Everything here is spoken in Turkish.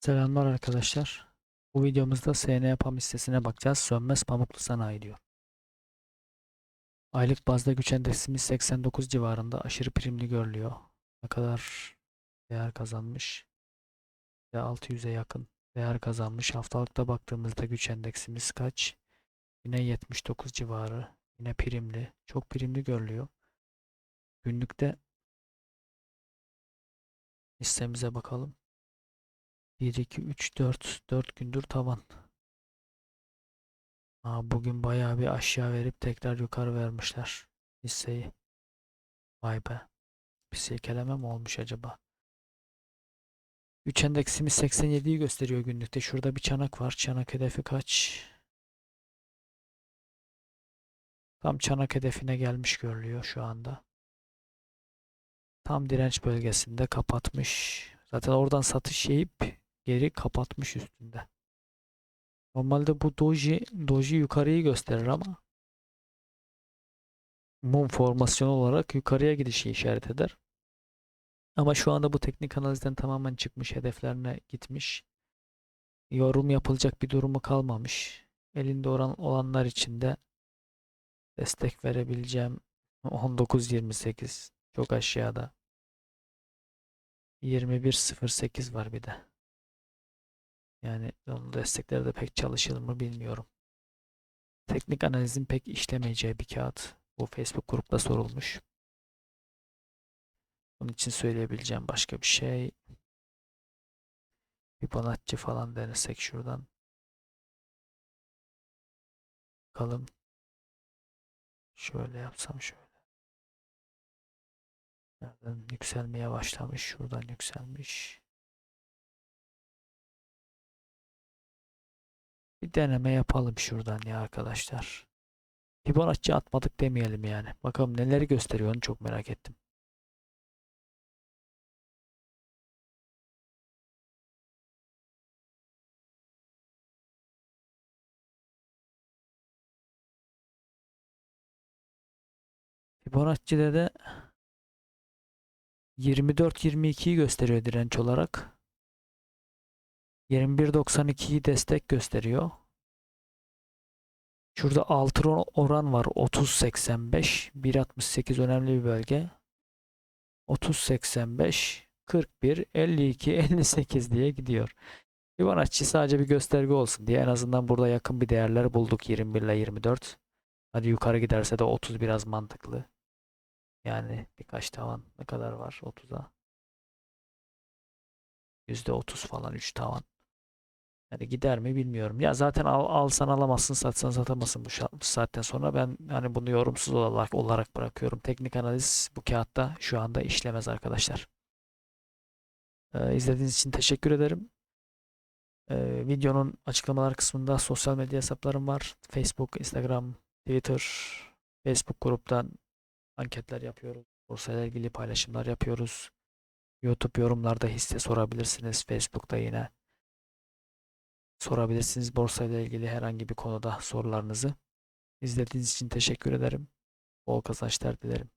Selamlar arkadaşlar. Bu videomuzda SN PAM hissesine bakacağız. Sönmez Pamuklu Sanayi diyor. Aylık bazda güç endeksimiz 89 civarında aşırı primli görülüyor. Ne kadar değer kazanmış? Ve 600'e yakın değer kazanmış. Haftalıkta baktığımızda güç endeksimiz kaç? Yine 79 civarı. Yine primli. Çok primli görülüyor. Günlükte hissemize bakalım. 1, 2, 3, 4. 4 gündür tavan. Aa, bugün bayağı bir aşağı verip tekrar yukarı vermişler hisseyi. Vay be. Bir silkeleme mi olmuş acaba? 3 endeksimiz 87'yi gösteriyor günlükte. Şurada bir çanak var. Çanak hedefi kaç? Tam çanak hedefine gelmiş görülüyor şu anda. Tam direnç bölgesinde kapatmış. Zaten oradan satış yiyip geri kapatmış üstünde. Normalde bu doji doji yukarıyı gösterir ama mum formasyonu olarak yukarıya gidişi işaret eder. Ama şu anda bu teknik analizden tamamen çıkmış, hedeflerine gitmiş. Yorum yapılacak bir durumu kalmamış. Elinde oran olanlar için de destek verebileceğim 19.28 çok aşağıda. 21.08 var bir de. Yani onun destekleri de pek çalışır mı bilmiyorum. Teknik analizin pek işlemeyeceği bir kağıt. Bu Facebook grupta sorulmuş. Bunun için söyleyebileceğim başka bir şey. Fibonacci falan denesek şuradan. Bakalım. Şöyle yapsam şöyle. Nereden yükselmeye başlamış. Şuradan yükselmiş. Bir deneme yapalım şuradan ya arkadaşlar. Fibonacci atmadık demeyelim yani. Bakalım neleri gösteriyor onu çok merak ettim. Fibonacci'de de 24-22'yi gösteriyor direnç olarak. 21.92'yi destek gösteriyor. Şurada altı oran var. 30.85. 1.68 önemli bir bölge. 30.85. 41, 52, 58 diye gidiyor. Fibonacci sadece bir gösterge olsun diye en azından burada yakın bir değerler bulduk 21 ile 24. Hadi yukarı giderse de 30 biraz mantıklı. Yani birkaç tavan ne kadar var 30'a? %30 falan 3 tavan. Yani gider mi bilmiyorum. Ya zaten al, alsan alamazsın, satsan satamazsın bu saatten sonra. Ben hani bunu yorumsuz olarak olarak bırakıyorum. Teknik analiz bu kağıtta şu anda işlemez arkadaşlar. Ee, izlediğiniz için teşekkür ederim. Ee, videonun açıklamalar kısmında sosyal medya hesaplarım var. Facebook, Instagram, Twitter, Facebook gruptan anketler yapıyoruz. Borsayla ilgili paylaşımlar yapıyoruz. YouTube yorumlarda hisse sorabilirsiniz. Facebook'ta yine sorabilirsiniz borsayla ilgili herhangi bir konuda sorularınızı. İzlediğiniz için teşekkür ederim. Bol kazançlar dilerim.